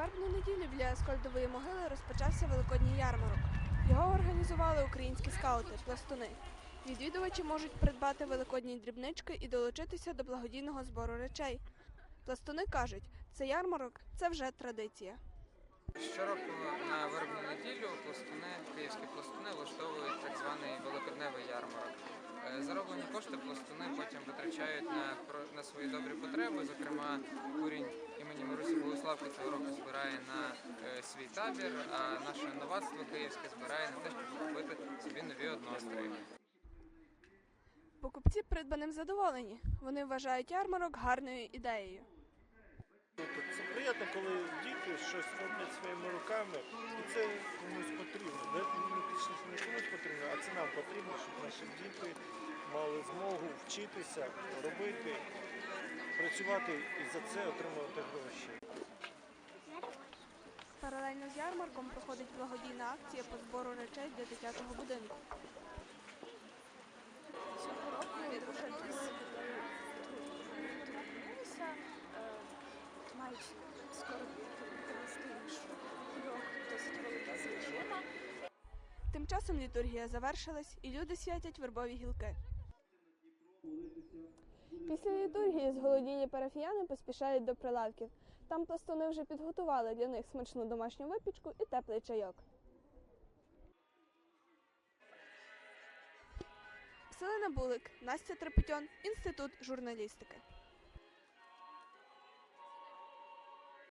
вербну неділю біля Аскольдової могили розпочався великодній ярмарок. Його організували українські скаути, пластуни. Відвідувачі можуть придбати великодні дрібнички і долучитися до благодійного збору речей. Пластуни кажуть, це ярмарок це вже традиція. Щороку на вербну неділю пластуни, київські пластуни влаштовують так званий великодневий ярмарок. Е, Зароблені кошти пластуни потім витрачають на, на свої добрі потреби. Зокрема, курінь імені Марусі цього року збирає на е, свій табір, а наше новацтво київське збирає на те, щоб купити собі нові однострої. Покупці придбаним задоволені. Вони вважають ярмарок гарною ідеєю. Тобто Це приємно, коли діти щось роблять своїми руками, і це комусь потрібно. Не, не, не комусь потрібно, а це нам потрібно, щоб наші діти мали змогу вчитися, робити, працювати і за це отримувати гроші. Паралельно з ярмарком проходить благодійна акція по збору речей для дитячого будинку. Цього року дуже зупинилися, мають скоро досить велика звичайна. Тим часом літургія завершилась, і люди святять вербові гілки. Після літургії зголоділі парафіяни поспішають до прилавків. Там пластуни вже підготували для них смачну домашню випічку і теплий чайок. Селена Булик, Настя Трепетьон, Інститут журналістики.